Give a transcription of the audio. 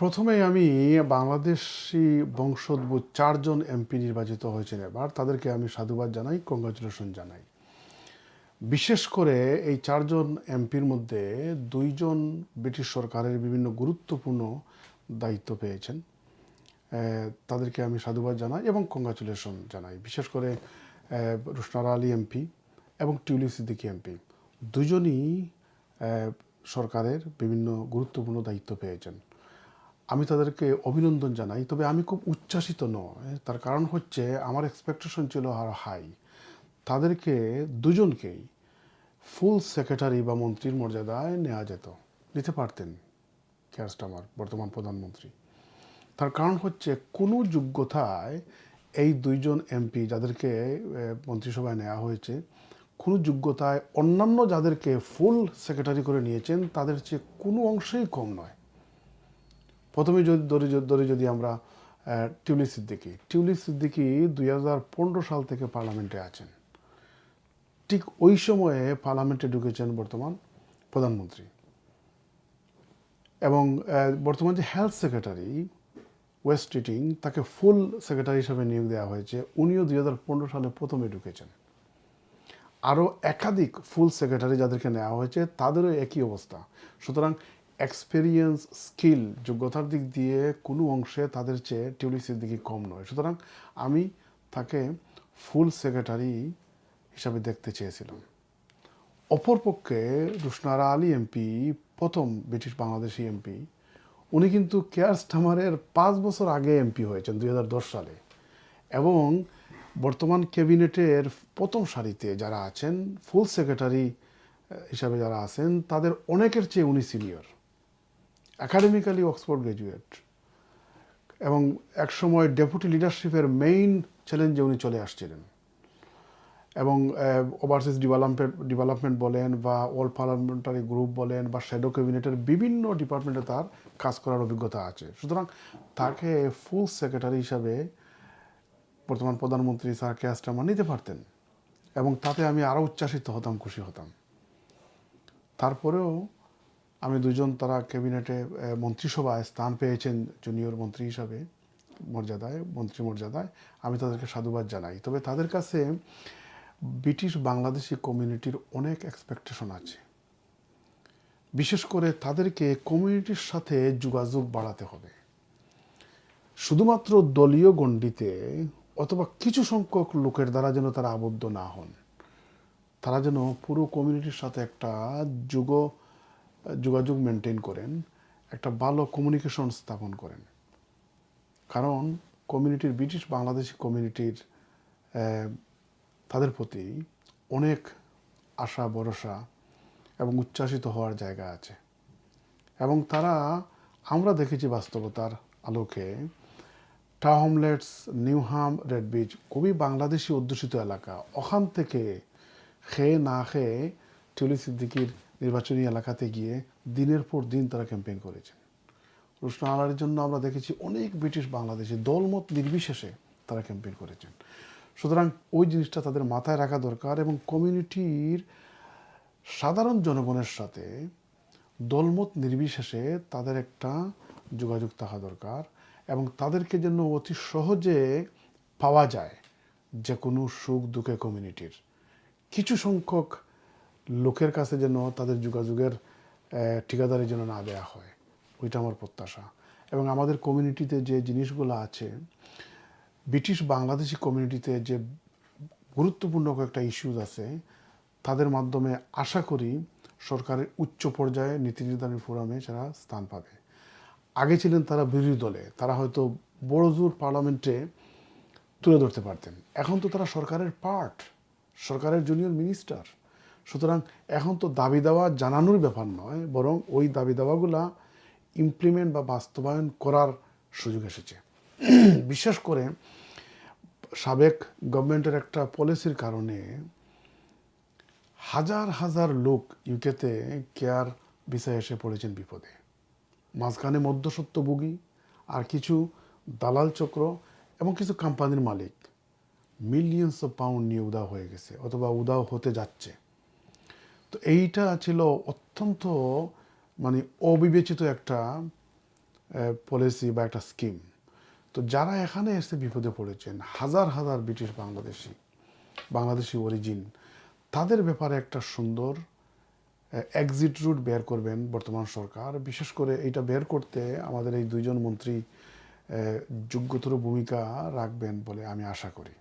প্রথমে আমি বাংলাদেশি বংশোদ্ভূত চারজন এমপি নির্বাচিত হয়েছেন এবার। তাদেরকে আমি সাধুবাদ জানাই কংগ্রাচুলেশন জানাই। বিশেষ করে এই চারজন এমপির মধ্যে দুইজন ব্রিটিশ সরকারের বিভিন্ন গুরুত্বপূর্ণ দায়িত্ব পেয়েছেন। তাদেরকে আমি সাধুবাদ জানাই এবং কংগ্রাচুলেশন জানাই। বিশেষ করে রুশনারা আলী এমপি এবং টিউলিপ সিদ্দিকী এমপি। দুজনই সরকারের বিভিন্ন গুরুত্বপূর্ণ দায়িত্ব পেয়েছেন। আমি তাদেরকে অভিনন্দন জানাই, তবে আমি খুব উচ্ছ্বাসিত নয়। তার কারণ হচ্ছে আমার এক্সপেকটেশন ছিল আর হাই তাদেরকে দুজনকেই ফুল সেক্রেটারি বা মন্ত্রীর মর্যাদায় নেওয়া যেত। নিতে পারতেন কেয়ার স্টামার বর্তমান প্রধানমন্ত্রী। তার কারণ হচ্ছে কোনো যোগ্যতায় এই দুইজন এমপি যাদেরকে মন্ত্রিসভায় নেওয়া হয়েছে কোনো যোগ্যতায় অন্যান্য যাদেরকে ফুল সেক্রেটারি করে নিয়েছেন, তাদের চেয়ে কোনো অংশেই কম নয়। প্রথমে যদি ধরে ধরে যদি আমরা টিউলি সিদ্দিকি। টিউলি সিদ্দিকি দুই হাজার পনেরো সাল থেকে পার্লামেন্টে আছেন। ঠিক ওই সময়ে পার্লামেন্টে ঢুকেছেন বর্তমান প্রধানমন্ত্রী। এবং বর্তমান যে হেলথ সেক্রেটারি ওয়েস্ট টিটিং তাকে ফুল সেক্রেটারি হিসেবে নিয়োগ দেওয়া হয়েছে। উনিও দুই হাজার পনেরো সালে প্রথমে ঢুকেছেন। আরও একাধিক ফুল সেক্রেটারি যাদেরকে নেওয়া হয়েছে, তাদেরও একই অবস্থা। সুতরাং এক্সপেরিয়েন্স স্কিল যোগ্যতার দিক দিয়ে কোনো অংশে তাদের চেয়ে টিউলিপ সিদ্দিকি কম নয়। সুতরাং আমি তাকে ফুল সেক্রেটারি হিসাবে দেখতে চেয়েছিলাম। অপরপক্ষে রুশনারা আলী এমপি, প্রথম ব্রিটিশ বাংলাদেশি এমপি, উনি কিন্তু কেয়ার স্টামারের পাঁচ বছর আগে এমপি হয়েছেন দুই হাজার দশ সালে। এবং বর্তমান ক্যাবিনেটের প্রথম সারিতে যারা আছেন, ফুল সেক্রেটারি হিসাবে যারা আছেন, তাদের অনেকের চেয়ে উনি সিনিয়র। একাডেমিক্যালি অক্সফোর্ড গ্র্যাজুয়েট এবং একসময় ডেপুটি লিডারশিপের মেইন চ্যালেঞ্জে উনি চলে আসছিলেন। এবং ওভারসিজ ডেভেলপমেন্ট ডেভেলপমেন্ট বলেন বা অল পার্লামেন্টারি গ্রুপ বলেন বা শ্যাডো ক্যাবিনেটের বিভিন্ন ডিপার্টমেন্টে তার কাজ করার অভিজ্ঞতা আছে। সুতরাং তাকে ফুল সেক্রেটারি হিসাবে বর্তমান প্রধানমন্ত্রী স্যার ক্যাস্টামা নিতে পারতেন। এবং তাতে আমি আরও উচ্ছ্বাসিত হতাম, খুশি হতাম। তারপরেও আমি দুজন তারা ক্যাবিনেটে মন্ত্রিসভায় স্থান পেয়েছেন জুনিয়র মন্ত্রী হিসাবে, মর্যাদায়, মন্ত্রী মর্যাদায়। আমি তাদেরকে সাধুবাদ জানাই। তবে তাদের কাছে ব্রিটিশ বাংলাদেশি কমিউনিটির অনেক এক্সপেকটেশন আছে। বিশেষ করে তাদেরকে কমিউনিটির সাথে যোগাযোগ বাড়াতে হবে। শুধুমাত্র দলীয় গণ্ডিতে অথবা কিছু সংখ্যক লোকের দ্বারা যেন তারা আবদ্ধ না হন। তারা যেন পুরো কমিউনিটির সাথে একটা যুগ, যোগাযোগ মেনটেন করেন, একটা ভালো কমিউনিকেশন স্থাপন করেন। কারণ কমিউনিটির ব্রিটিশ বাংলাদেশি কমিউনিটির তাদের প্রতি অনেক আশা, ভরসা এবং উচ্ছ্বাসিত হওয়ার জায়গা আছে। এবং তারা, আমরা দেখেছি বাস্তবতার আলোকে টাহমলেটস নিউহাম রেড বিচ খুবই বাংলাদেশি অধ্যুষিত এলাকা। ওখান থেকে খেয়ে না খেয়ে টিউলি সিদ্দিকির নির্বাচনী এলাকাতে গিয়ে দিনের পর দিন তারা ক্যাম্পেইন করেছেন। রুশন আলার জন্য আমরা দেখেছি অনেক ব্রিটিশ বাংলাদেশি দলমত নির্বিশেষে তারা ক্যাম্পেইন করেছেন। সুতরাং ওই জিনিসটা তাদের মাথায় রাখা দরকার এবং কমিউনিটির সাধারণ জনগণের সাথে দলমত নির্বিশেষে তাদের একটা যোগাযোগ থাকা দরকার। এবং তাদেরকে যেন অতি সহজে পাওয়া যায় যে কোনো সুখ দুঃখে কমিউনিটির কিছু সংখ্যক লোকের কাছে যেন তাদের যোগাযোগের ঠিকাদারি যেন না দেওয়া হয়, ওইটা আমার প্রত্যাশা। এবং আমাদের কমিউনিটিতে যে জিনিসগুলো আছে, ব্রিটিশ বাংলাদেশি কমিউনিটিতে যে গুরুত্বপূর্ণ কয়েকটা ইস্যুজ আছে, তাদের মাধ্যমে আশা করি সরকারের উচ্চ পর্যায়ে নীতি নির্ধারণী ফোরামে যারা স্থান পাবে। আগে ছিলেন তারা বিরোধী দলে, তারা হয়তো বড় জোর পার্লামেন্টে তুলে ধরতে পারতেন। এখন তো তারা সরকারের পার্ট সরকারের জুনিয়র মিনিস্টার সুতরাং এখন তো দাবি দাওয়া জানানোর ব্যাপার নয়, বরং ওই দাবি দাওয়াগুলা ইমপ্লিমেন্ট বা বাস্তবায়ন করার সুযোগ এসেছে। বিশেষ করে সাবেক গভর্নমেন্টের একটা পলিসির কারণে হাজার হাজার লোক ইউকেতে কেয়ার ভিসায় এসে পড়েছেন বিপদে। মাঝখানে মধ্যসত্ত্বভোগী আর কিছু দালাল চক্র এবং কিছু কোম্পানির মালিক। মিলিয়ন্স অফ পাউন্ড নিয়ে উদাও হয়ে গেছে অথবা উদাও হতে যাচ্ছে। তো এইটা ছিল অত্যন্ত মানে অবিবেচিত একটা পলিসি বা একটা স্কিম তো যারা এখানে এসে বিপদে পড়েছেন, হাজার হাজার ব্রিটিশ বাংলাদেশি বাংলাদেশি অরিজিন তাদের ব্যাপারে একটা সুন্দর এক্সিট রুট বের করবেন বর্তমান সরকার। বিশেষ করে এটা বের করতে আমাদের এই দুইজন মন্ত্রী যোগ্যতর ভূমিকা রাখবেন বলে আমি আশা করি।